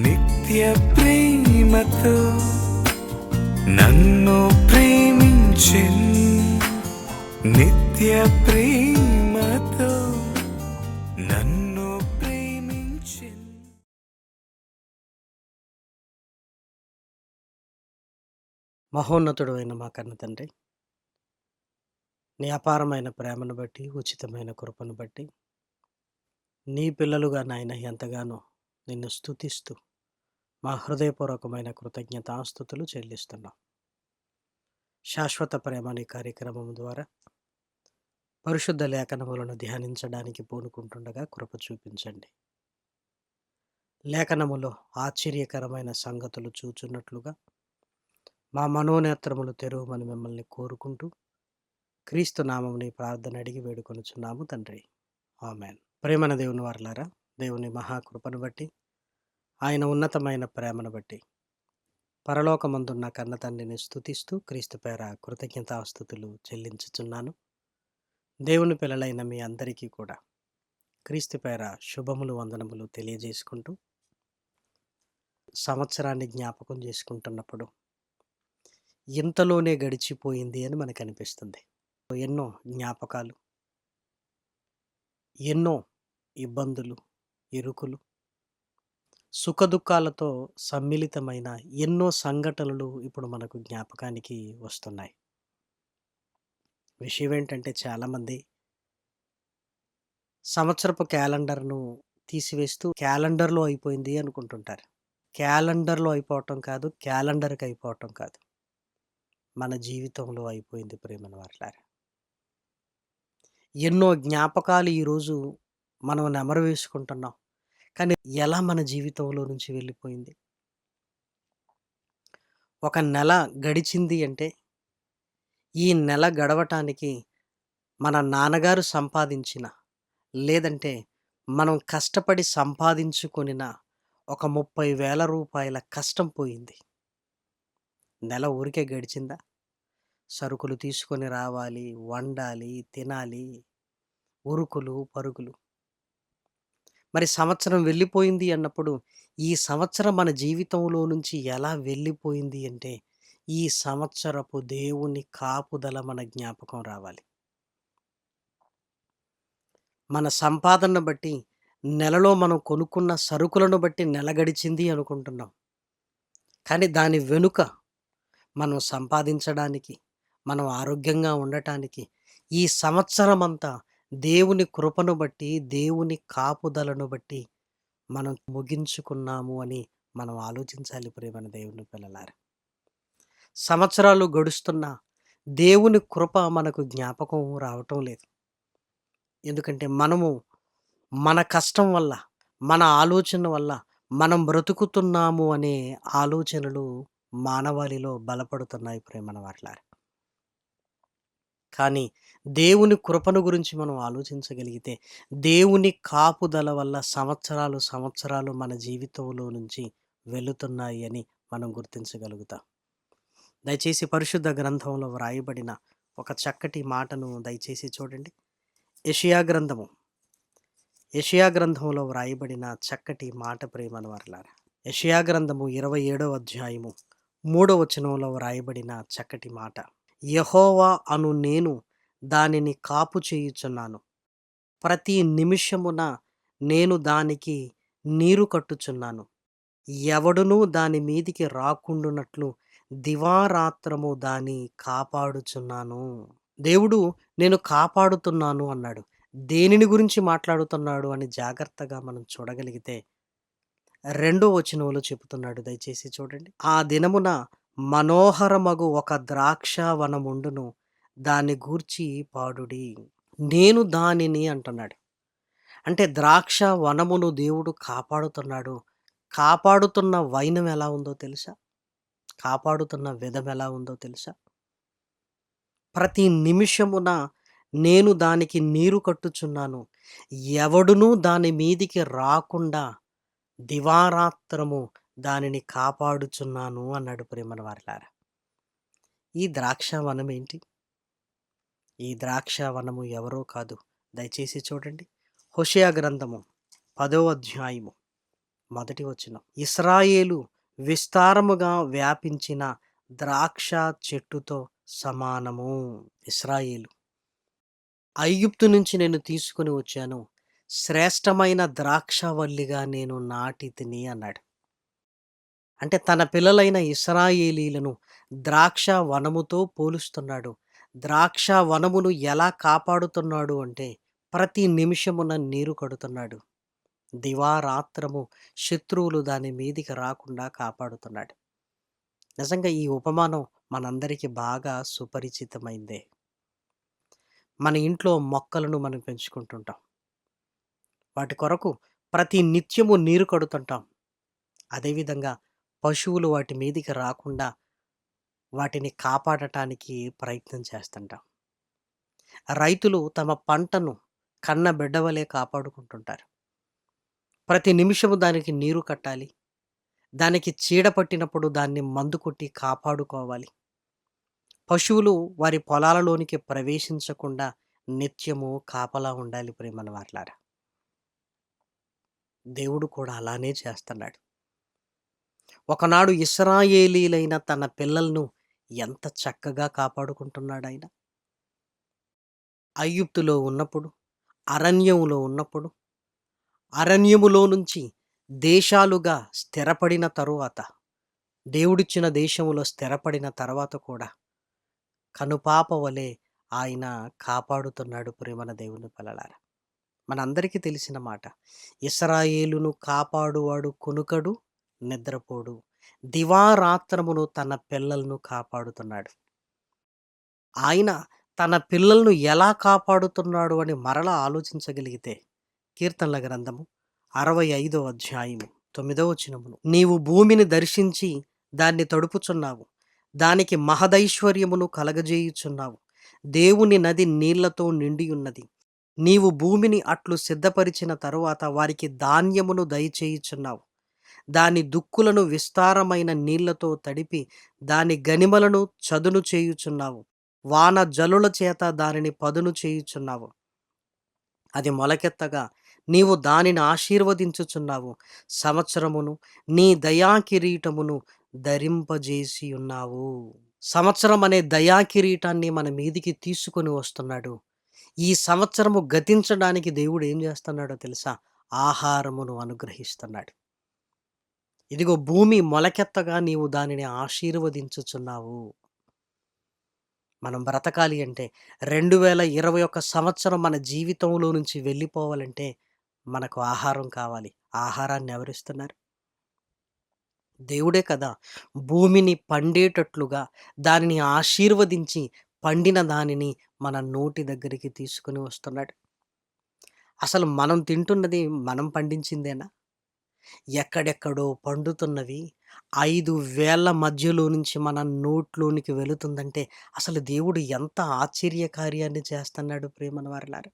నిత్య ప్రేమతో నన్ను ప్రేమించి నిత్య ప్రేమతో నన్ను ప్రేమించి మహోన్నతుడు అయిన మా కన్న తండ్రి నీ అపారమైన ప్రేమను బట్టి ఉచితమైన కృపను బట్టి నీ పిల్లలుగా నాయన ఎంతగానో నిన్ను స్థుతిస్తూ మా హృదయపూర్వకమైన కృతజ్ఞతాస్థుతులు చెల్లిస్తున్నాం. శాశ్వత ప్రేమ అనే కార్యక్రమం ద్వారా పరిశుద్ధ లేఖనములను ధ్యానించడానికి పూనుకుంటుండగా కృప చూపించండి. లేఖనములో ఆశ్చర్యకరమైన సంగతులు చూచున్నట్లుగా మా మనోనేత్రములు తెరువమని మిమ్మల్ని కోరుకుంటూ క్రీస్తు నామముని ప్రార్థన అడిగి వేడుకొనుచున్నాము తండ్రి. ఆమెన్. ప్రేమన దేవుని వారలారా దేవుని మహాకృపను బట్టి ఆయన ఉన్నతమైన ప్రేమను బట్టి పరలోకమందున్న కన్న తండ్రిని స్తుతిస్తూ క్రీస్తు పేర కృతజ్ఞతాస్థుతులు చెల్లించుచున్నాను. దేవుని పిల్లలైన మీ అందరికీ కూడా క్రీస్తు పేర శుభములు వందనములు తెలియజేసుకుంటూ సంవత్సరాన్ని జ్ఞాపకం చేసుకుంటున్నప్పుడు ఇంతలోనే గడిచిపోయింది అని మనకు అనిపిస్తుంది ఎన్నో జ్ఞాపకాలు ఎన్నో ఇబ్బందులు ఇరుకులు సుఖదుఖాలతో సమ్మిళితమైన ఎన్నో సంఘటనలు ఇప్పుడు మనకు జ్ఞాపకానికి వస్తున్నాయి. విషయం ఏంటంటే చాలామంది సంవత్సరపు క్యాలెండర్ను తీసివేస్తూ క్యాలెండర్లో అయిపోయింది అనుకుంటుంటారు. క్యాలెండర్లో అయిపోవటం కాదు క్యాలెండర్కి అయిపోవటం కాదు. మన జీవితంలో అయిపోయింది ప్రేమను వారలారా. ఎన్నో జ్ఞాపకాలు ఈరోజు మనం నెమరు వేసుకుంటున్నాం. కానీ ఎలా మన జీవితంలో నుంచి వెళ్ళిపోయింది? ఒక నెల గడిచింది అంటే ఈ నెల గడవటానికి మన నాన్నగారు సంపాదించిన లేదంటే మనం కష్టపడి సంపాదించుకొనిన ఒక ముప్పై వేల రూపాయల కష్టం పోయింది. నెల ఊరికే గడిచిందా? సరుకులు తీసుకొని రావాలి వండాలి తినాలి ఉరుకులు పరుగులు. మరి సంవత్సరం వెళ్ళిపోయింది అన్నప్పుడు ఈ సంవత్సరం మన జీవితంలో నుంచి ఎలా వెళ్ళిపోయింది అంటే ఈ సంవత్సరపు దేవుని కాపుదల మన జ్ఞాపకం రావాలి. మన సంపాదన బట్టి నెలలో మనం కొనుక్కున్న సరుకులను బట్టి నెల గడిచింది అనుకుంటున్నాం. కానీ దాని వెనుక మనం సంపాదించడానికి మనం ఆరోగ్యంగా ఉండటానికి ఈ సంవత్సరం అంతా దేవుని కృపను బట్టి దేవుని కాపుదలను బట్టి మనం ముగించుకున్నాము అని మనం ఆలోచించాలి ప్రేమన దేవుని పిల్లలారా. సంవత్సరాలు గడుస్తున్నా దేవుని కృప మనకు జ్ఞాపకం రావటం లేదు. ఎందుకంటే మనము మన కష్టం వల్ల మన ఆలోచన వల్ల మనం బ్రతుకుతున్నాము అనే ఆలోచనలు మానవాళిలో బలపడుతున్నాయి ప్రేమన వాట్లారు కానీ దేవుని కృపను గురించి మనం ఆలోచించగలిగితే దేవుని కాపుదల వల్ల సంవత్సరాలు సంవత్సరాలు మన జీవితంలో నుంచి వెళుతున్నాయి అని మనం గుర్తించగలుగుతాం. దయచేసి పరిశుద్ధ గ్రంథంలో వ్రాయబడిన ఒక చక్కటి మాటను దయచేసి చూడండి. యషియా గ్రంథము. యషియా గ్రంథంలో వ్రాయబడిన చక్కటి మాట ప్రేమను వర్లారా యషియా గ్రంథము ఇరవై ఏడవ అధ్యాయము మూడవ వచనంలో వ్రాయబడిన చక్కటి మాట. యహోవా అను నేను దానిని కాపు చేయుచున్నాను. ప్రతి నిమిషమున నేను దానికి నీరు కట్టుచున్నాను. ఎవడునూ దాని మీదికి రాకుండునట్లు దివారాత్రము దాని కాపాడుచున్నాను. దేవుడు నేను కాపాడుతున్నాను అన్నాడు. దేనిని గురించి మాట్లాడుతున్నాడు అని జాగ్రత్తగా మనం చూడగలిగితే రెండో వచనంలో చెబుతున్నాడు. దయచేసి చూడండి. ఆ దినమున మనోహరమగు ఒక ద్రాక్ష వనముండును దాన్ని గూర్చి పాడుడి. నేను దానిని అంటున్నాడు. అంటే ద్రాక్ష వనమును దేవుడు కాపాడుతున్నాడు. కాపాడుతున్న వైనం ఎలా ఉందో తెలుసా? కాపాడుతున్న విధం ఎలా ఉందో తెలుసా? ప్రతి నిమిషమున నేను దానికి నీరు కట్టుచున్నాను. ఎవడునూ దాని మీదికి రాకుండా దివారాత్రము దానిని కాపాడుచున్నాను అన్నాడు ప్రేమన వారిలారా ఈ ద్రాక్ష వనం ఏంటి ఈ ద్రాక్ష వనము ఎవరో కాదు. దయచేసి చూడండి. హుషయా గ్రంథము పదో అధ్యాయము మొదటి వచ్చిన ఇస్రాయేలు విస్తారముగా వ్యాపించిన ద్రాక్ష చెట్టుతో సమానము. ఇస్రాయేలు. ఐగుప్తు నుంచి నేను తీసుకుని వచ్చాను. శ్రేష్టమైన ద్రాక్షవల్లిగా నేను నాటి తిని అన్నాడు. అంటే తన పిల్లలైన ఇస్రాయేలీలను ద్రాక్ష వనముతో పోలుస్తున్నాడు. ద్రాక్ష వనమును ఎలా కాపాడుతున్నాడు అంటే ప్రతి నిమిషమున నీరు కడుతున్నాడు. దివారాత్రము శత్రువులు దాని మీదికి రాకుండా కాపాడుతున్నాడు. నిజంగా ఈ ఉపమానం మనందరికీ బాగా సుపరిచితమైందే. మన ఇంట్లో మొక్కలను మనం పెంచుకుంటుంటాం. వాటి కొరకు ప్రతి నిత్యము నీరు కడుతుంటాం. అదేవిధంగా పశువులు వాటి మీదికి రాకుండా వాటిని కాపాడటానికి ప్రయత్నం చేస్తుంటాం. రైతులు తమ పంటను కన్న బిడ్డవలే కాపాడుకుంటుంటారు. ప్రతి నిమిషము దానికి నీరు కట్టాలి. దానికి చీడ పట్టినప్పుడు దాన్ని మందు కొట్టి కాపాడుకోవాలి. పశువులు వారి పొలాలలోనికి ప్రవేశించకుండా నిత్యము కాపలా ఉండాలి ప్రేమన వార్లారా. దేవుడు కూడా అలానే చేస్తున్నాడు. ఒకనాడు ఇస్రాయేలీలైన తన పిల్లలను ఎంత చక్కగా కాపాడుకుంటున్నాడు ఆయన అయ్యుప్తులో ఉన్నప్పుడు అరణ్యములో ఉన్నప్పుడు అరణ్యములో నుంచి దేశాలుగా స్థిరపడిన తరువాత దేవుడిచ్చిన దేశములో స్థిరపడిన తర్వాత కూడా కనుపాప వలె ఆయన కాపాడుతున్నాడు ప్రేమన దేవుని పిల్లలారా. మనందరికీ తెలిసిన మాట ఇస్రాయేలును కాపాడువాడు కొనుకడు నిద్రపోడు. దివారాత్రమును తన పిల్లలను కాపాడుతున్నాడు. ఆయన తన పిల్లలను ఎలా కాపాడుతున్నాడు అని మరలా ఆలోచించగలిగితే కీర్తనల గ్రంథము అరవై ఐదో అధ్యాయము తొమ్మిదో వచనమును నీవు భూమిని దర్శించి దాన్ని తడుపుచున్నావు దానికి మహదైశ్వర్యమును కలగజేయుచున్నావు. దేవుని నది నీళ్ళతో నిండి ఉన్నది. నీవు భూమిని అట్లు సిద్ధపరిచిన తరువాత వారికి ధాన్యమును దయచేయుచున్నావు. దాని దుక్కులను విస్తారమైన నీళ్ళతో తడిపి దాని గనిమలను చదును చేయుచున్నావు. వాన జలుల చేత దానిని పదును చేయుచున్నావు. అది మొలకెత్తగా నీవు దానిని ఆశీర్వదించుచున్నావు. సంవత్సరమును నీ దయా కిరీటమును ధరింపజేసి ఉన్నావు సంవత్సరం అనే దయా కిరీటాన్ని మన మీదికి తీసుకొని వస్తున్నాడు. ఈ సంవత్సరము గతించడానికి దేవుడు ఏం చేస్తున్నాడో తెలుసా? ఆహారమును అనుగ్రహిస్తున్నాడు. ఇదిగో భూమి మొలకెత్తగా నీవు దానిని ఆశీర్వదించుచున్నావు. మనం బ్రతకాలి అంటే రెండు వేల ఇరవై ఒక్క సంవత్సరం మన జీవితంలో నుంచి వెళ్ళిపోవాలంటే మనకు ఆహారం కావాలి. ఆహారాన్ని ఎవరిస్తున్నారు? దేవుడే కదా. భూమిని పండేటట్లుగా దానిని ఆశీర్వదించి పండిన దానిని మన నోటి దగ్గరికి తీసుకుని వస్తున్నాడు. అసలు మనం తింటున్నది మనం పండించిందేనా? ఎక్కడెక్కడో పండుతున్నవి. ఐదు వేల మధ్యలో నుంచి మన నోట్లోనికి వెళుతుందంటే అసలు దేవుడు ఎంత ఆశ్చర్యకార్యాన్ని చేస్తున్నాడు ప్రేమన వారిలారు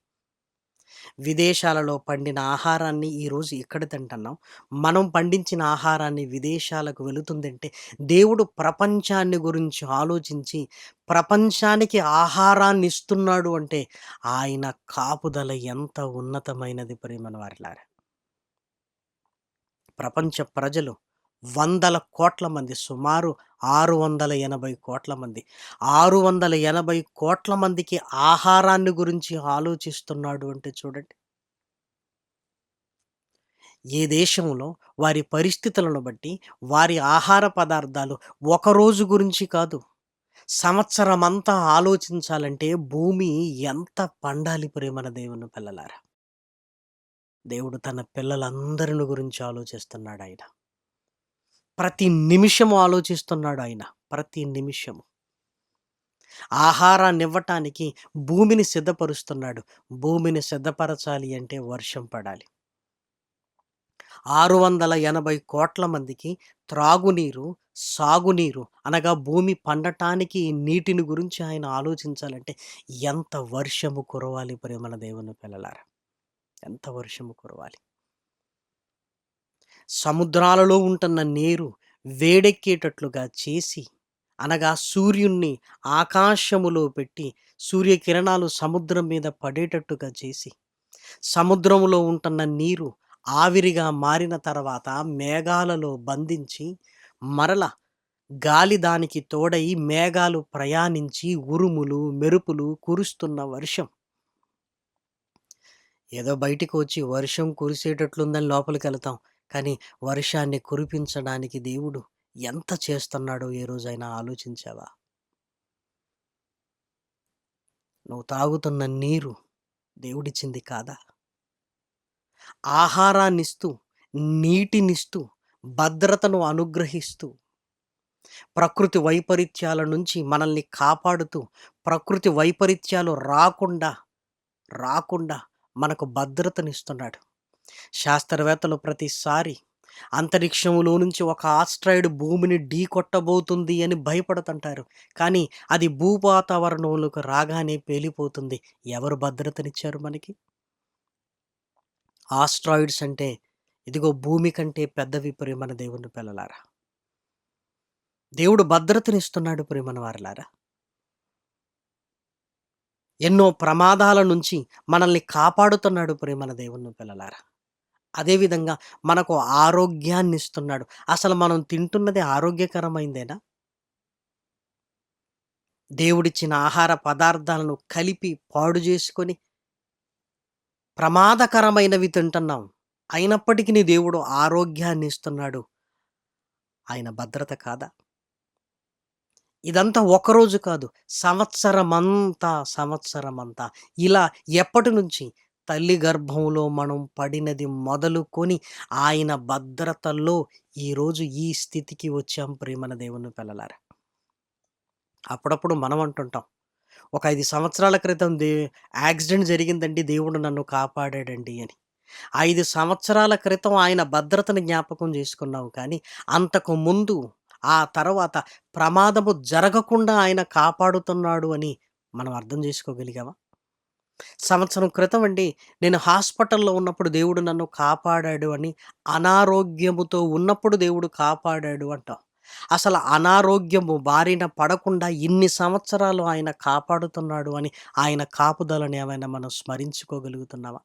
విదేశాలలో పండిన ఆహారాన్ని ఈరోజు ఇక్కడ తింటున్నాం. మనం పండించిన ఆహారాన్ని విదేశాలకు వెళుతుందంటే దేవుడు ప్రపంచాన్ని గురించి ఆలోచించి ప్రపంచానికి ఆహారాన్ని ఇస్తున్నాడు అంటే ఆయన కాపుదల ఎంత ఉన్నతమైనది ప్రేమన వారిలారా ప్రపంచ ప్రజలు వందల కోట్ల మంది సుమారు ఆరు వందల ఎనభై కోట్ల మంది. ఆరు వందల ఎనభై కోట్ల మందికి ఆహారాన్ని గురించి ఆలోచిస్తున్నాడు అంటే చూడండి. ఏ దేశంలో వారి పరిస్థితులను బట్టి వారి ఆహార పదార్థాలు ఒక రోజు గురించి కాదు సంవత్సరం అంతా ఆలోచించాలంటే భూమి ఎంత పండాలి ప్రేమన దేవుని పిల్లలారా? దేవుడు తన పిల్లలందరిని గురించి ఆలోచిస్తున్నాడు ఆయన ప్రతి నిమిషము ఆలోచిస్తున్నాడు ఆయన ప్రతి నిమిషము. ఆహారాన్ని ఇవ్వటానికి భూమిని సిద్ధపరుస్తున్నాడు. భూమిని సిద్ధపరచాలి అంటే వర్షం పడాలి. ఆరు వందల ఎనభై కోట్ల మందికి త్రాగునీరు సాగునీరు అనగా భూమి పండటానికి నీటిని గురించి ఆయన ఆలోచించాలంటే ఎంత వర్షము కురవాలి ప్రేమల దేవుని పిల్లలారా. ఎంత వర్షము కురవాలి. సముద్రాలలో ఉంటున్న నీరు వేడెక్కేటట్లుగా చేసి అనగా సూర్యుణ్ణి ఆకాశములో పెట్టి సూర్యకిరణాలు సముద్రం మీద పడేటట్టుగా చేసి సముద్రంలో ఉంటున్న నీరు ఆవిరిగా మారిన తర్వాత మేఘాలలో బంధించి మరల గాలి దానికి తోడై మేఘాలు ప్రయాణించి ఉరుములు మెరుపులు కురుస్తున్న వర్షం. ఏదో బయటికి వచ్చి వర్షం కురిసేటట్లుందని లోపలికి వెళ్తాం కానీ వర్షాన్ని కురిపించడానికి దేవుడు ఎంత చేస్తున్నాడో ఏ రోజైనా ఆలోచించావా? నువ్వు తాగుతున్న నీరు దేవుడిచ్చింది కాదా? ఆహారాన్నిస్తూ నీటినిస్తూ భద్రతను అనుగ్రహిస్తూ ప్రకృతి వైపరీత్యాల నుంచి మనల్ని కాపాడుతూ ప్రకృతి వైపరీత్యాలు రాకుండా రాకుండా మనకు భద్రతనిస్తున్నాడు. శాస్త్రవేత్తలు ప్రతిసారి అంతరిక్షంలో నుంచి ఒక ఆస్ట్రాయిడ్ భూమిని ఢీ కొట్టబోతుంది అని భయపడుతుంటారు. కానీ అది భూవాతావరణంలోకి రాగానే పేలిపోతుంది. ఎవరు భద్రతనిచ్చారు మనకి? ఆస్ట్రాయిడ్స్ అంటే ఇదిగో భూమి కంటే పెద్దవి ప్రేమన దేవుని పిల్లలారా. దేవుడు భద్రతనిస్తున్నాడు ప్రేమన వారిలారా. ఎన్నో ప్రమాదాల నుంచి మనల్ని కాపాడుతున్నాడు ప్రేమల దేవుని పిల్లలారా. అదేవిధంగా మనకు ఆరోగ్యాన్ని ఇస్తున్నాడు. అసలు మనం తింటున్నది ఆరోగ్యకరమైందేనా? దేవుడిచ్చిన ఆహార పదార్థాలను కలిపి పాడు చేసుకొని ప్రమాదకరమైనవి తింటున్నాం. అయినప్పటికీ నీ దేవుడు ఆరోగ్యాన్ని ఇస్తున్నాడు. ఆయన భద్రత కాదా? ఇదంతా ఒకరోజు కాదు. సంవత్సరమంతా సంవత్సరమంతా ఇలా ఎప్పటి నుంచి తల్లి గర్భంలో మనం పడినది మొదలుకొని ఆయన భద్రతల్లో ఈరోజు ఈ స్థితికి వచ్చాం ప్రేమన దేవుని పిల్లలారా. అప్పుడప్పుడు మనం అంటుంటాం ఒక ఐదు సంవత్సరాల క్రితం దే యాక్సిడెంట్ జరిగిందండి దేవుడు నన్ను కాపాడాడండి అని. ఐదు సంవత్సరాల క్రితం ఆయన భద్రతను జ్ఞాపకం చేసుకున్నావు కానీ అంతకు ముందు ఆ తర్వాత ప్రమాదము జరగకుండా ఆయన కాపాడుతున్నాడు అని మనం అర్థం చేసుకోగలిగామా? సంవత్సరం క్రితం అండి నేను హాస్పిటల్లో ఉన్నప్పుడు దేవుడు నన్ను కాపాడాడు అని అనారోగ్యముతో ఉన్నప్పుడు దేవుడు కాపాడాడు అంటాం. అసలు అనారోగ్యము బారిన పడకుండా ఇన్ని సంవత్సరాలు ఆయన కాపాడుతున్నాడు అని ఆయన కాపుదలని ఏమైనా మనం స్మరించుకోగలుగుతున్నావా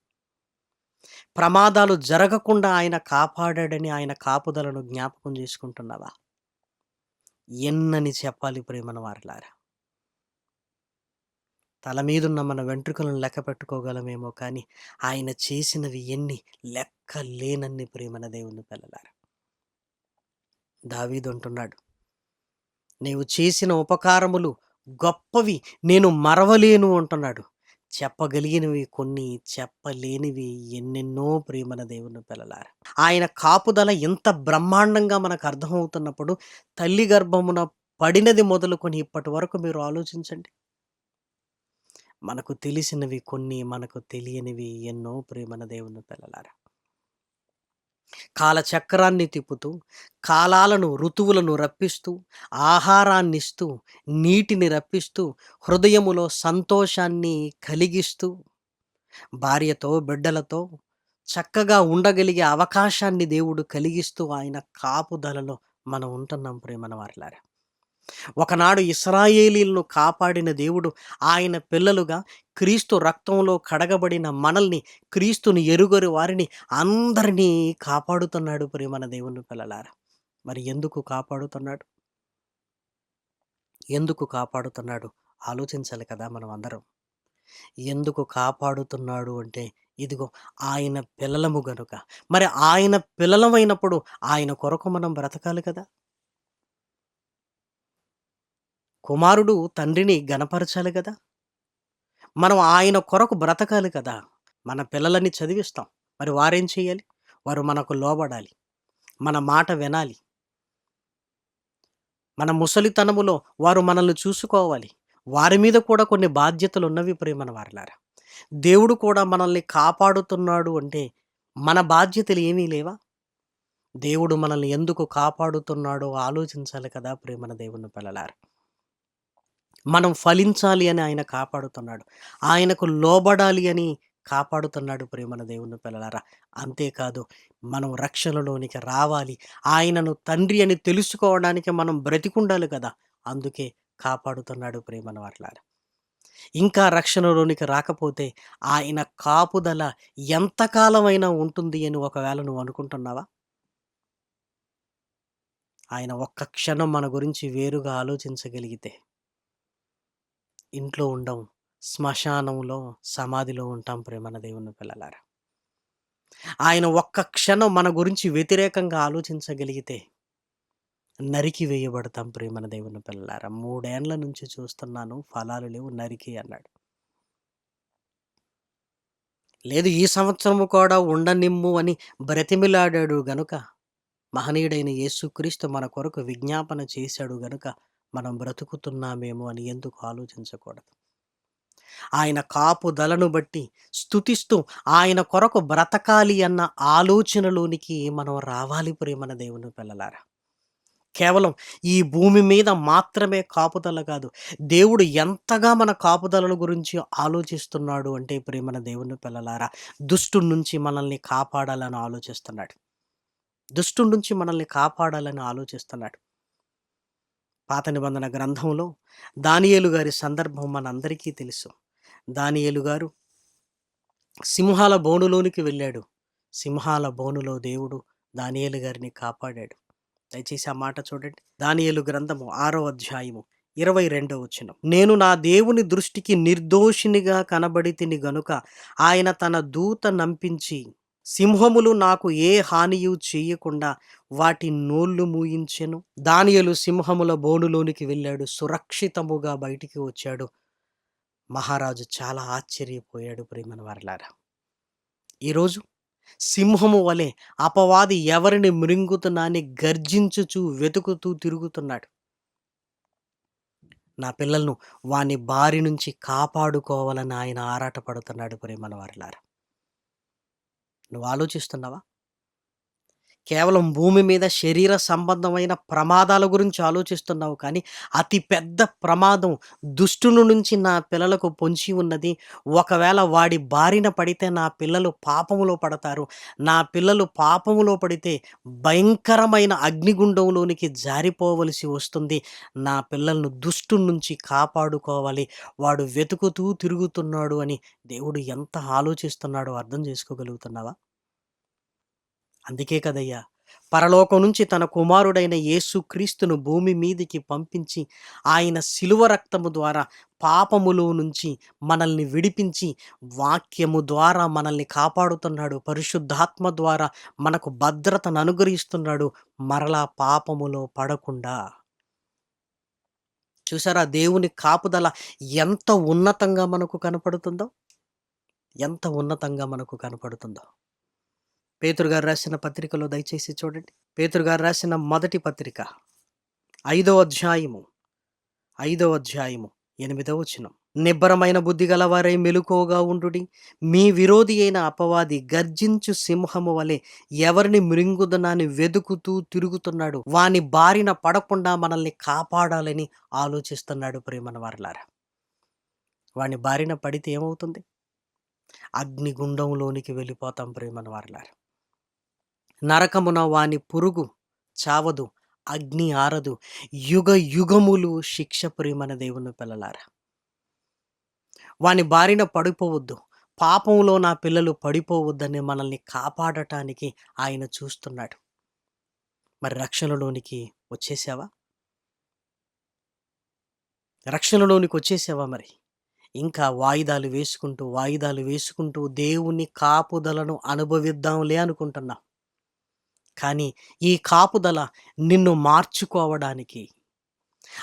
ప్రమాదాలు జరగకుండా ఆయన కాపాడాడని ఆయన కాపుదలను జ్ఞాపకం చేసుకుంటున్నావా? ఎన్నని చెప్పాలి ప్రేమన వారిలారా? తల మీదున్న మన వెంట్రుకలను లెక్క పెట్టుకోగలమేమో కానీ ఆయన చేసినవి ఎన్ని లెక్క లేనన్ని ప్రేమన దేవుని పిల్లలారా. దావీదు అంటున్నాడు నీవు చేసిన ఉపకారములు గొప్పవి నేను మరవలేను అంటున్నాడు. చెప్పగలిగినవి కొన్ని చెప్పలేనివి ఎన్నెన్నో ప్రేమన దేవుని పిల్లలారా. ఆయన కాపుదల ఎంత బ్రహ్మాండంగా మనకు అర్థమవుతున్నప్పుడు తల్లి గర్భమున పడినది మొదలుకొని ఇప్పటి వరకు మీరు ఆలోచించండి. మనకు తెలిసినవి కొన్ని మనకు తెలియనివి ఎన్నో ప్రేమన దేవుని పిల్లలారా. కాలచక్రాన్ని తిప్పుతూ కాలాలను ఋతువులను రప్పిస్తూ ఆహారాన్ని ఇస్తూ నీటిని రప్పిస్తూ హృదయములో సంతోషాన్ని కలిగిస్తూ భార్యతో బిడ్డలతో చక్కగా ఉండగలిగే అవకాశాన్ని దేవుడు కలిగిస్తూ ఆయన కాపుదలలో మనం ఉంటున్నాం ప్రేమన వారిలారా. ఒకనాడు ఇస్రాయేలీలను కాపాడిన దేవుడు ఆయన పిల్లలుగా క్రీస్తు రక్తంలో కడగబడిన మనల్ని క్రీస్తుని ఎరుగరు వారిని అందరినీ కాపాడుతున్నాడు ప్రేమన దేవుని పిల్లలారా. మరి ఎందుకు కాపాడుతున్నాడు? ఎందుకు కాపాడుతున్నాడు? ఆలోచించాలి కదా మనం అందరం. ఎందుకు కాపాడుతున్నాడు అంటే ఇదిగో ఆయన పిల్లలము గనుక. మరి ఆయన పిల్లలమైనప్పుడు ఆయన కొరకు మనం బ్రతకాలి కదా? కుమారుడు తండ్రిని గనపరచాలి కదా? మనం ఆయన కొరకు బ్రతకాలి కదా? మన పిల్లలని చదివిస్తాం. మరి వారేం చేయాలి? వారు మనకు లోబడాలి. మన మాట వినాలి. మన ముసలితనములో వారు మనల్ని చూసుకోవాలి. వారి మీద కూడా కొన్ని బాధ్యతలు ఉన్నవి ప్రేమన వారిలారా. దేవుడు కూడా మనల్ని కాపాడుతున్నాడు అంటే మన బాధ్యతలు ఏమీ లేవా? దేవుడు మనల్ని ఎందుకు కాపాడుతున్నాడో ఆలోచించాలి కదా ప్రేమన దేవుని పిల్లలారా. మనం ఫలించాలి అని ఆయన కాపాడుతున్నాడు. ఆయనకు లోబడాలి అని కాపాడుతున్నాడు ప్రేమల దేవుని పిల్లలారా. అంతేకాదు మనం రక్షణలోనికి రావాలి. ఆయనను తండ్రి అని తెలుసుకోవడానికి మనం బ్రతికుండాలి కదా. అందుకే కాపాడుతున్నాడు ప్రేమను వాట్లారా ఇంకా రక్షణలోనికి రాకపోతే ఆయన కాపుదల ఎంతకాలమైనా ఉంటుంది అని ఒకవేళ నువ్వు అనుకుంటున్నావా? ఆయన ఒక్క క్షణం మన గురించి వేరుగా ఆలోచించగలిగితే ఇంట్లో ఉండం శ్మశానంలో సమాధిలో ఉంటాం ప్రేమన దేవుని పిల్లలారా. ఆయన ఒక్క క్షణం మన గురించి వ్యతిరేకంగా ఆలోచించగలిగితే నరికి వేయబడతాం ప్రేమన దేవుని పిల్లలారా. మూడేండ్ల నుంచి చూస్తున్నాను ఫలాలు లేవు నరికి అన్నాడు. లేదు ఈ సంవత్సరము కూడా ఉండనిమ్ము అని బ్రతిమిలాడాడు గనుక మహనీయుడైన యేసుక్రీస్తు మన కొరకు విజ్ఞాపన చేశాడు గనుక మనం బ్రతుకుతున్నామేమో అని ఎందుకు ఆలోచించకూడదు? ఆయన కాపుదలను బట్టి స్థుతిస్తూ ఆయన కొరకు బ్రతకాలి అన్న ఆలోచనలోనికి మనం రావాలి ప్రేమన దేవుని పిల్లలారా. కేవలం ఈ భూమి మీద మాత్రమే కాపుదల కాదు దేవుడు ఎంతగా మన కాపుదల గురించి ఆలోచిస్తున్నాడు అంటే ప్రేమన దేవుని పిల్లలారా దుష్టు నుంచి మనల్ని కాపాడాలని ఆలోచిస్తున్నాడు. దుష్టు నుంచి మనల్ని కాపాడాలని ఆలోచిస్తున్నాడు. పాత నిబంధన గ్రంథంలో దానియేలు గారి సందర్భం మనందరికీ తెలుసు. దానియేలు గారు సింహాల బోనులోనికి వెళ్ళాడు. సింహాల బోనులో దేవుడు దానియేలు గారిని కాపాడాడు. దయచేసి ఆ మాట చూడండి. దానియేలు గ్రంథము ఆరో అధ్యాయము ఇరవై రెండో వచ్చిన నేను నా దేవుని దృష్టికి నిర్దోషినిగా కనబడి తిని గనుక ఆయన తన దూత నంపించి సింహములు నాకు ఏ హానియు చేయకుండా వాటి నోళ్ళు మూయించెను. దానియలు సింహముల బోనులోనికి వెళ్ళాడు. సురక్షితముగా బయటికి వచ్చాడు. మహారాజు చాలా ఆశ్చర్యపోయాడు ప్రేమన వారలారా. ఈరోజు సింహము వలె అపవాది ఎవరిని మృంగుతున్నాని గర్జించుచు వెతుకుతూ తిరుగుతున్నాడు. నా పిల్లలను వాని బారి నుంచి కాపాడుకోవాలని ఆయన ఆరాటపడుతున్నాడు ప్రేమన వారలారా. నువ్వు ఆలోచిస్తున్నావా? కేవలం భూమి మీద శరీర సంబంధమైన ప్రమాదాల గురించి ఆలోచిస్తున్నావు కానీ అతి పెద్ద ప్రమాదం దుష్టుని నుంచి నా పిల్లలకు పొంచి ఉన్నది. ఒకవేళ వాడి బారిన పడితే నా పిల్లలు పాపములో పడతారు. నా పిల్లలు పాపములో పడితే భయంకరమైన అగ్నిగుండంలోనికి జారిపోవలసి వస్తుంది. నా పిల్లలను దుష్టు నుంచి కాపాడుకోవాలి. వాడు వెతుకుతూ తిరుగుతున్నాడు అని దేవుడు ఎంత ఆలోచిస్తున్నాడో అర్థం చేసుకోగలుగుతున్నావా? అందుకే కదయ్యా. పరలోకం నుంచి తన కుమారుడైన యేసుక్రీస్తును భూమి మీదికి పంపించి ఆయన శిలువ రక్తము ద్వారా పాపములో నుంచి మనల్ని విడిపించి వాక్యము ద్వారా మనల్ని కాపాడుతున్నాడు. పరిశుద్ధాత్మ ద్వారా మనకు భద్రతను అనుగ్రహిస్తున్నాడు. మరలా పాపములో పడకుండా. చూసారా? దేవుని కాపుదల ఎంత ఉన్నతంగా మనకు కనపడుతుందో? ఎంత ఉన్నతంగా మనకు కనపడుతుందో? పేతురు గారు రాసిన పత్రికలో దయచేసి చూడండి. పేతురు గారు రాసిన మొదటి పత్రిక. ఐదో అధ్యాయము. ఐదో అధ్యాయము ఎనిమిదో వచనం. నిబ్బరమైన బుద్ధి గలవారై మెలుకోగా ఉండుడి. మీ విరోధి అయిన అపవాది గర్జించు సింహము వలె ఎవరిని మృంగుదనాన్ని వెదుకుతూ తిరుగుతున్నాడు? వాని బారిన పడకుండా మనల్ని కాపాడాలని ఆలోచిస్తున్నాడు ప్రేమన వారలారా. వాని బారిన పడితే ఏమవుతుంది? అగ్నిగుండంలోనికి వెళ్ళిపోతాం ప్రేమన వారలారా. నరకమున వాని పురుగు చావదు అగ్ని ఆరదు. యుగ యుగములు శిక్ష ప్రియమైన దేవుని పిల్లలారా. వాని బారిన పడిపోవద్దు పాపంలో నా పిల్లలు పడిపోవద్దని మనల్ని కాపాడటానికి ఆయన చూస్తున్నాడు. మరి రక్షణలోనికి వచ్చేసావా? రక్షణలోనికి వచ్చేసావా మరి? ఇంకా వాయిదాలు వేసుకుంటూ వాయిదాలు వేసుకుంటూ దేవుని కాపుదలను అనుభవిద్దాంలే అనుకుంటున్నాం కానీ ఈ కాపుదల నిన్ను మార్చుకోవడానికి.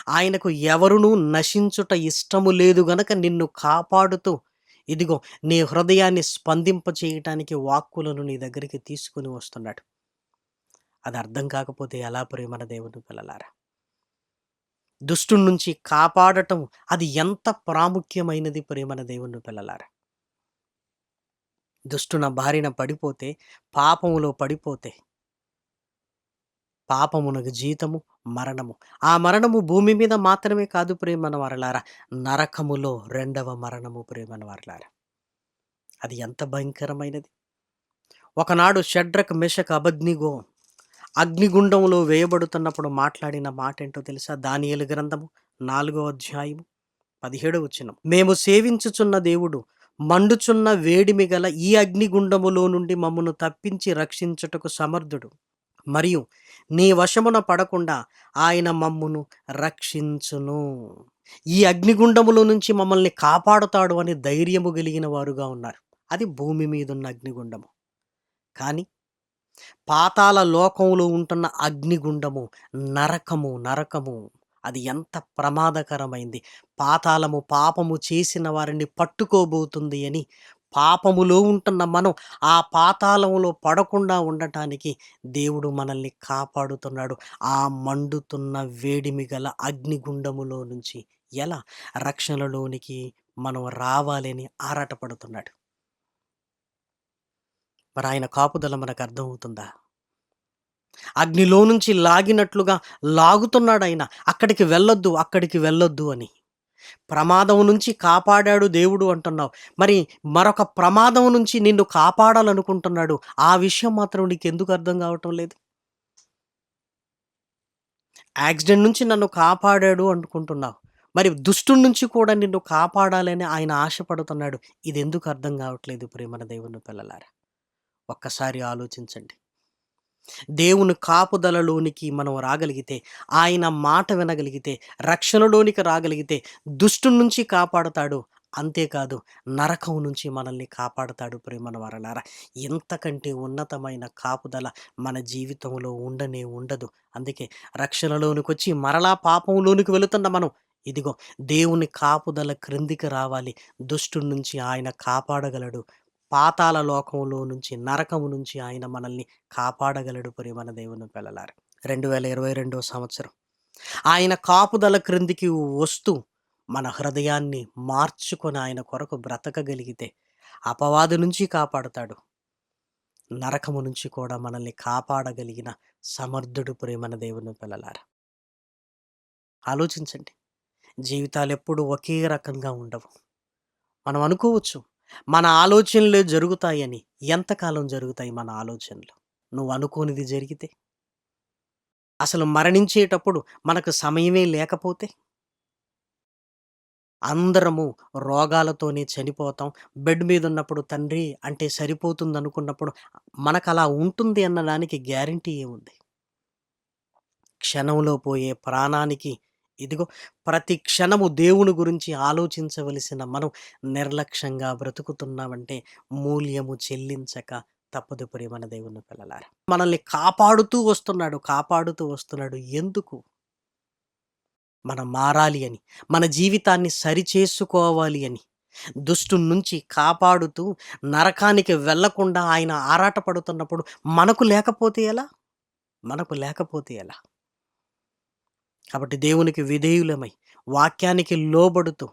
ఆయనకు ఎవరునూ నశించుట ఇష్టము లేదు గనక నిన్ను కాపాడుతూ ఇదిగో నీ హృదయాన్ని స్పందింప చేయటానికి వాక్కులను నీ దగ్గరికి తీసుకుని వస్తున్నాడు. అది అర్థం కాకపోతే ఎలా ప్రేమన దేవుని పిల్లలారా? దుష్టు నుంచి కాపాడటం అది ఎంత ప్రాముఖ్యమైనది ప్రేమన దేవుని పిల్లలారా? దుష్టున బారిన పడిపోతే పాపములో పడిపోతే పాపమునకు జీతము మరణము. ఆ మరణము భూమి మీద మాత్రమే కాదు ప్రేమన వారలారా నరకములో రెండవ మరణము ప్రేమన వారలారా అది ఎంత భయంకరమైనది. ఒకనాడు షడ్రక్ మెషక్ అబగ్నిగో అగ్నిగుండంలో వేయబడుతున్నప్పుడు మాట్లాడిన మాట ఏంటో తెలుసా? దానియలు గ్రంథము నాలుగో అధ్యాయము పదిహేడు వచ్చిన మేము సేవించుచున్న దేవుడు మండుచున్న వేడిమి గల ఈ అగ్నిగుండములో నుండి మమ్మను తప్పించి రక్షించుటకు సమర్థుడు. మరియు నీ వశమున పడకుండా ఆయన మమ్మును రక్షించును. ఈ అగ్నిగుండములో నుంచి మమ్మల్ని కాపాడుతాడు అని ధైర్యము కలిగిన వారుగా ఉన్నారు. అది భూమి మీద ఉన్న అగ్నిగుండము. కానీ పాతాల లోకంలో ఉంటున్న అగ్నిగుండము నరకము నరకము. అది ఎంత ప్రమాదకరమైంది. పాతాళము పాపము చేసిన వారిని పట్టుకోబోతుంది అని పాపములో ఉంటున్న మనం ఆ పాతాళంలో పడకుండా ఉండటానికి దేవుడు మనల్ని కాపాడుతున్నాడు. ఆ మండుతున్న వేడిమి గల అగ్నిగుండములో నుంచి ఎలా రక్షణలోనికి మనం రావాలని ఆరాటపడుతున్నాడు. మరి ఆయన కాపుదల మనకు అర్థమవుతుందా? అగ్నిలో నుంచి లాగినట్లుగా లాగుతున్నాడు ఆయన. అక్కడికి వెళ్ళొద్దు అక్కడికి వెళ్ళొద్దు అని. ప్రమాదం నుంచి కాపాడాడు దేవుడు అంటున్నావు. మరి మరొక ప్రమాదం నుంచి నిన్ను కాపాడాలనుకుంటున్నాడు. ఆ విషయం మాత్రం నీకు ఎందుకు అర్థం కావటం లేదు? యాక్సిడెంట్ నుంచి నన్ను కాపాడాడు అనుకుంటున్నావు. మరి దుష్టుడి నుంచి కూడా నిన్ను కాపాడాలని ఆయన ఆశపడుతున్నాడు. ఇది ఎందుకు అర్థం కావట్లేదు ప్రేమన దేవుని పిల్లలారా? ఒక్కసారి ఆలోచించండి. దేవుని కాపుదలలోనికి మనం రాగలిగితే ఆయన మాట వినగలిగితే రక్షణలోనికి రాగలిగితే దుష్టు నుంచి కాపాడుతాడు. అంతేకాదు నరకం నుంచి మనల్ని కాపాడుతాడు ప్రేమను వరలారా. ఎంతకంటే ఉన్నతమైన కాపుదల మన జీవితంలో ఉండనే ఉండదు. అందుకే రక్షణలోనికి వచ్చి మరలా పాపంలోనికి వెళుతున్న మనం ఇదిగో దేవుని కాపుదల క్రిందికి రావాలి. దుష్టు నుంచి ఆయన కాపాడగలడు. పాతాల లోకంలో నుంచి నరకము నుంచి ఆయన మనల్ని కాపాడగలడు పరి మన దేవుని పిల్లలారు. రెండు వేల ఇరవై రెండో సంవత్సరం. ఆయన కాపుదల క్రిందికి వస్తూ మన హృదయాన్ని మార్చుకొని ఆయన కొరకు బ్రతకగలిగితే అపవాది నుంచి కాపాడుతాడు. నరకము నుంచి కూడా మనల్ని కాపాడగలిగిన సమర్థుడు ప్రేమన దేవుని పిల్లలారా. ఆలోచించండి. జీవితాలు ఎప్పుడు ఒకే రకంగా ఉండవు. మనం అనుకోవచ్చు మన ఆలోచనలే జరుగుతాయని ఎంతకాలం జరుగుతాయి మన ఆలోచనలు? నువ్వు అనుకోనిది జరిగితే? అసలు మరణించేటప్పుడు మనకు సమయమే లేకపోతే? అందరము రోగాలతోనే చనిపోతాం. బెడ్ మీద ఉన్నప్పుడు తండ్రి అంటే సరిపోతుంది అనుకున్నప్పుడు మనకు అలా ఉంటుంది అన్నదానికి గ్యారంటీ ఏముంది? క్షణంలో పోయే ప్రాణానికి ఇదిగో ప్రతి క్షణము దేవుని గురించి ఆలోచించవలసిన మనం నిర్లక్ష్యంగా బ్రతుకుతున్నామంటే మూల్యము చెల్లించక తప్పదు మన దేవుని పిల్లలారు. మనల్ని కాపాడుతూ వస్తున్నాడు కాపాడుతూ వస్తున్నాడు. ఎందుకు? మనం మారాలి అని మన జీవితాన్ని సరిచేసుకోవాలి అని దుష్టు నుంచి కాపాడుతూ నరకానికి వెళ్ళకుండా ఆయన ఆరాటపడుతున్నప్పుడు మనకు లేకపోతే ఎలా? మనకు లేకపోతే ఎలా? కాబట్టి దేవునికి విధేయులమై వాక్యానికి లోబడుతూ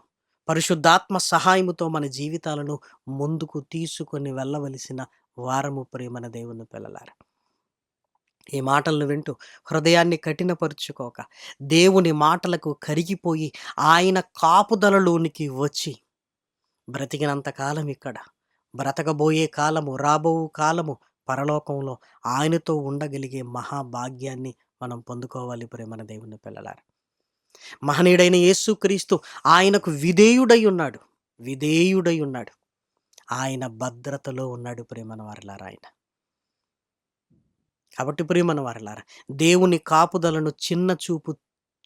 పరిశుద్ధాత్మ సహాయముతో మన జీవితాలను ముందుకు తీసుకొని వెళ్ళవలసిన వారము ప్రేమన దేవుని పిల్లలారా. ఈ మాటలను వింటూ హృదయాన్ని కఠినపరుచుకోక దేవుని మాటలకు కరిగిపోయి ఆయన కాపుదలలోనికి వచ్చి బ్రతికినంత కాలం ఇక్కడ బ్రతకబోయే కాలము రాబో కాలము పరలోకంలో ఆయనతో ఉండగలిగే మహాభాగ్యాన్ని మనం పొందుకోవాలి ప్రేమన దేవుని పిల్లలారా. మహనీయుడైన యేసుక్రీస్తు ఆయనకు విధేయుడై ఉన్నాడు. విధేయుడై ఉన్నాడు. ఆయన భద్రతలో ఉన్నాడు ప్రేమన వారలారా ఆయన. కాబట్టి ప్రేమన వారిలారా దేవుని కాపుదలను చిన్న చూపు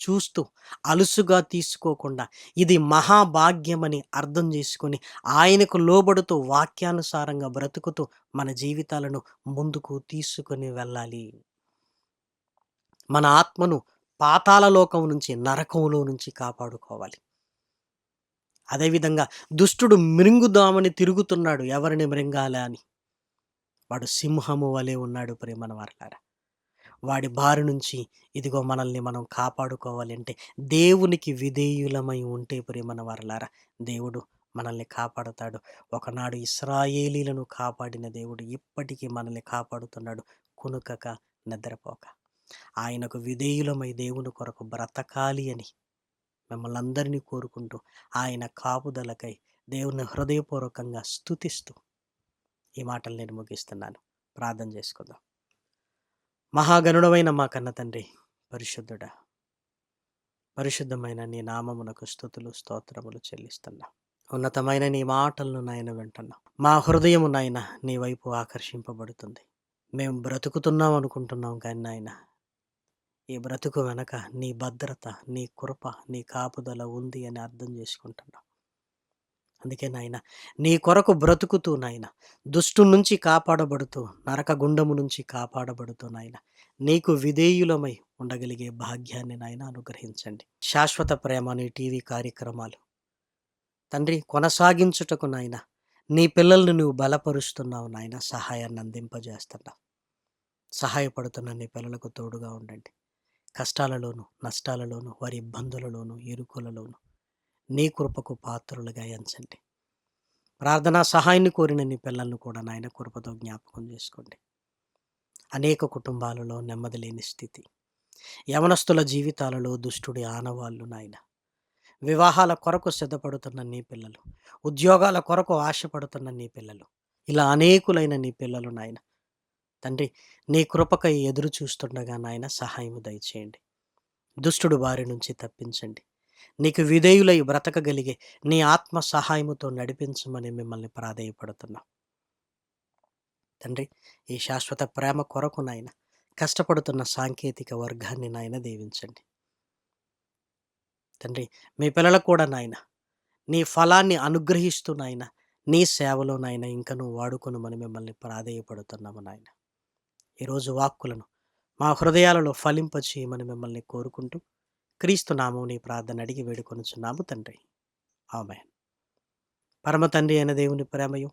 చూస్తూ అలుసుగా తీసుకోకుండా ఇది మహాభాగ్యమని అర్థం చేసుకొని ఆయనకు లోబడుతూ వాక్యానుసారంగా బ్రతుకుతూ మన జీవితాలను ముందుకు తీసుకొని వెళ్ళాలి. మన ఆత్మను పాతాల లోకం నుంచి నరకంలో నుంచి కాపాడుకోవాలి. అదేవిధంగా దుష్టుడు మృంగుదామని తిరుగుతున్నాడు. ఎవరిని మృంగాల అని? వాడు సింహము వలె ఉన్నాడు ప్రేమన వారలారా వాడి బారి నుంచి ఇదిగో మనల్ని మనం కాపాడుకోవాలి అంటే దేవునికి విధేయులమై ఉంటే ప్రేమన వారలారా దేవుడు మనల్ని కాపాడుతాడు. ఒకనాడు ఇస్రాయేలీలను కాపాడిన దేవుడు ఇప్పటికీ మనల్ని కాపాడుతున్నాడు. కునుకక నిద్రపోక. ఆయనకు విధేయులమై దేవుని కొరకు బ్రతకాలి అని మిమ్మల్ని అందరినీ కోరుకుంటూ ఆయన కాపుదలకై దేవుని హృదయపూర్వకంగా స్తుతిస్తూ ఈ మాటలు నేను ముగిస్తున్నాను. ప్రార్థన చేసుకుందాం. మహాగణుడమైన మా కన్న తండ్రి పరిశుద్ధుడా పరిశుద్ధమైన నీ నామమునకు స్థుతులు స్తోత్రములు చెల్లిస్తున్నా. ఉన్నతమైన నీ మాటలను నాయన వింటున్నాం. మా హృదయము నాయన నీ వైపు ఆకర్షింపబడుతుంది. మేము బ్రతుకుతున్నాం అనుకుంటున్నాం కానీ నాయన ఈ బ్రతుకు వెనక నీ భద్రత నీ కృప నీ కాపుదల ఉంది అని అర్థం చేసుకుంటున్నాం. అందుకే నాయన నీ కొరకు బ్రతుకుతూ నాయన దుష్టు నుంచి కాపాడబడుతూ నరక గుండము నుంచి కాపాడబడుతూ నాయన నీకు విధేయులమై ఉండగలిగే భాగ్యాన్ని నాయన అనుగ్రహించండి. శాశ్వత ప్రేమ నీ టీవీ కార్యక్రమాలు. తండ్రి కొనసాగించుటకు నాయన నీ పిల్లల్ని నువ్వు బలపరుస్తున్నావు నాయన సహాయాన్ని అందింపజేస్తున్నావు సహాయపడుతున్న నీ పిల్లలకు తోడుగా ఉండండి. కష్టాలలోను నష్టాలలోను వారి ఇబ్బందులలోను ఇరుకులలోను నీ కృపకు పాత్రులుగా ఎంచండి. ప్రార్థనా సహాయాన్ని కోరిన నీ పిల్లలను కూడా నాయన కృపతో జ్ఞాపకం చేసుకోండి. అనేక కుటుంబాలలో నెమ్మది లేని స్థితి. యవనస్తుల జీవితాలలో దుష్టుడి ఆనవాళ్ళు నాయన. వివాహాల కొరకు సిద్ధపడుతున్న నీ పిల్లలు ఉద్యోగాల కొరకు ఆశపడుతున్న నీ పిల్లలు ఇలా అనేకులైన నీ పిల్లలు నాయన తండ్రి నీ కృపకై ఎదురు చూస్తుండగా నాయన సహాయము దయచేయండి. దుష్టుడు బారి నుంచి తప్పించండి. నీకు విధేయులై బ్రతకగలిగే నీ ఆత్మ సహాయముతో నడిపించమని మిమ్మల్ని ప్రాధేయపడుతున్నాం. తండ్రి ఈ శాశ్వత ప్రేమ కొరకు నాయన కష్టపడుతున్న సాంకేతిక వర్గాన్ని నాయన దీవించండి. తండ్రి మీ పిల్లలకు కూడా నాయన నీ ఫలాన్ని అనుగ్రహిస్తూ నాయన నీ సేవలో నాయన ఇంకను వాడుకును వాడుకొనుమని మిమ్మల్ని ప్రాధేయపడుతున్నాము నాయన. ఈరోజు వాక్కులను మా హృదయాలలో ఫలింపచేయమని మిమ్మల్ని కోరుకుంటూ క్రీస్తు నామం ప్రార్థన అడిగి వేడుకొనుచున్నాము తండ్రి. ఆమె పరమ తండ్రి అయిన దేవుని ప్రేమయు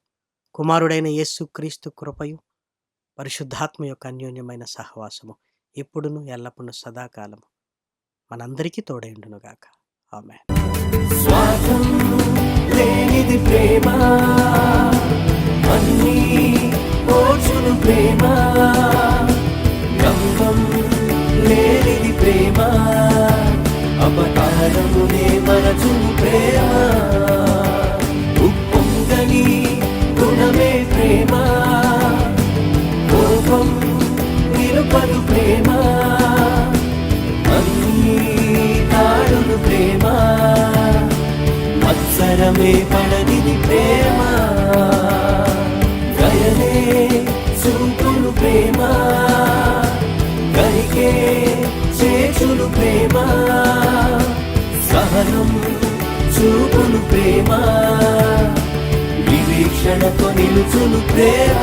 కుమారుడైన యేసు క్రీస్తు కృపయు పరిశుద్ధాత్మ యొక్క అన్యోన్యమైన సహవాసము ఎప్పుడును ఎల్లప్పుడూ సదాకాలము మనందరికీ తోడైండునుగాక ఆమె లేనిది ప్రేమ అన్నీ ప్రేమ. అపకారమునే మరచును ప్రేమ. ఉప్పొంగని గుణమే ప్రేమ. కోపం నిలుపదు ప్రేమ. అన్నీ తాడును ప్రేమ. మత్సరమే పడనిది ప్రేమ. గయనే చూపును ప్రేమ. గరికే చేచులు ప్రేమ. సహనం చూపును ప్రేమ నిరీక్షణతో నిలుచును ప్రేమ.